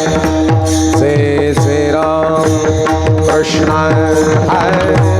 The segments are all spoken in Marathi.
राम कृष्ण हरे जय जय राम कृष्ण हरे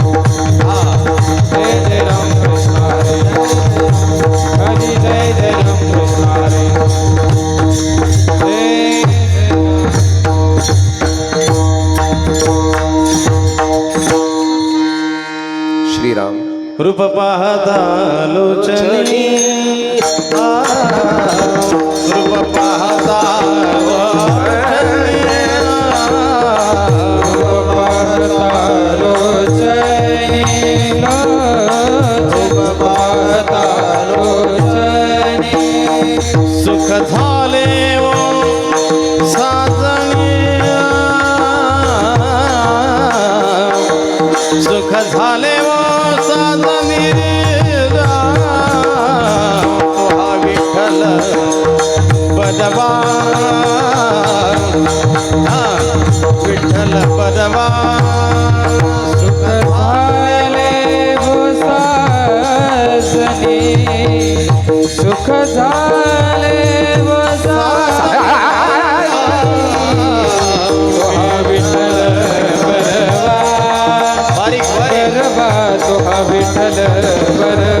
लोचनी रूप पाहता लोचनी सुख झाले ओ साजणी सुख झाले सुख झाले व साजनी सुख झाले व विठ्ठल बरवा बारीक बरवा तो हा विठ्ठल बरवा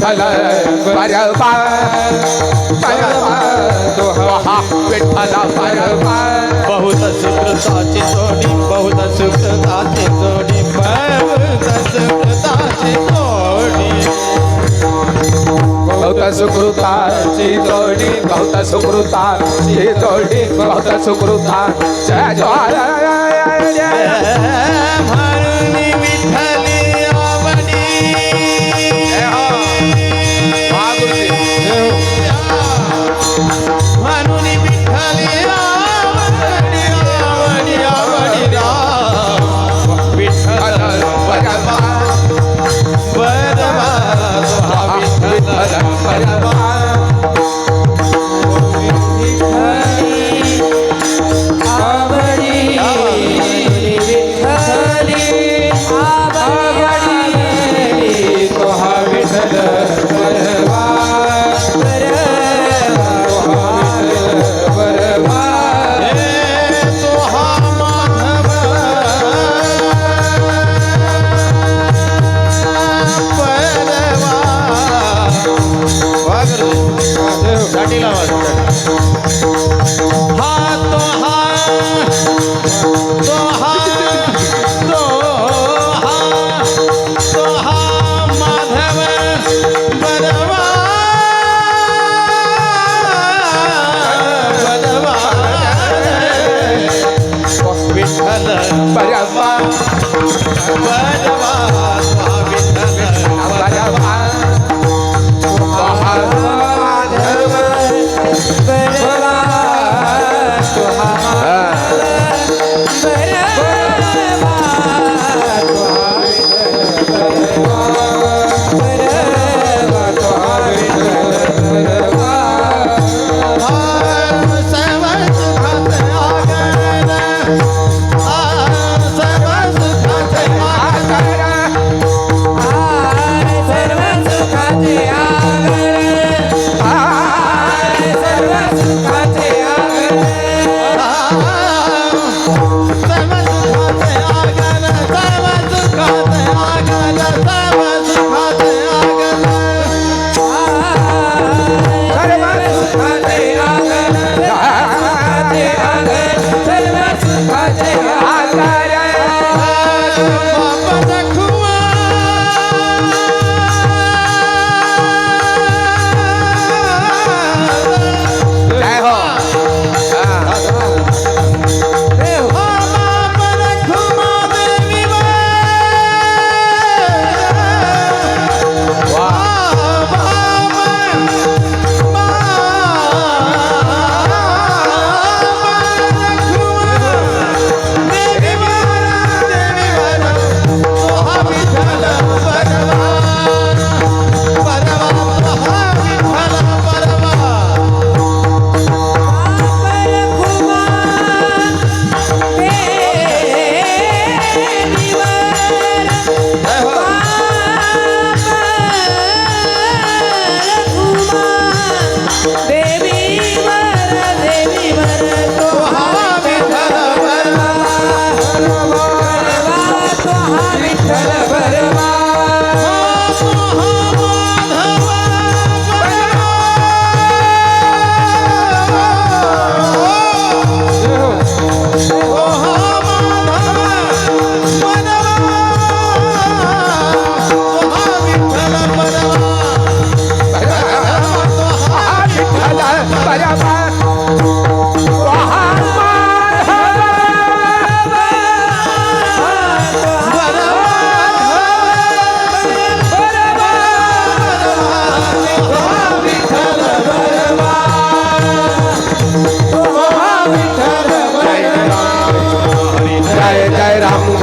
विठ्ठल बरबा बरबा तो हा विठ्ठल बरबा बहुत सुकृताची जोडी बहुत सुकृताची जोडी बहुत सुकृताची जोडी बहुत सुकृताची जोडी बहुत सुकृताची जोडी बहुत सुकृता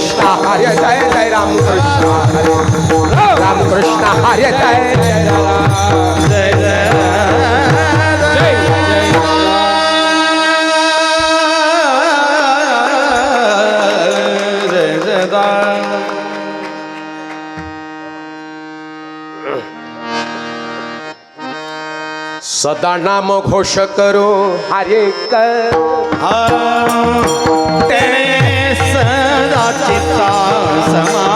कृष्ण हरे जय जय राम कृष्ण हरे राम कृष्ण हरे जय जय राम जय जय जय जय जय सदा नाम घोष करो हरे कर। 什么？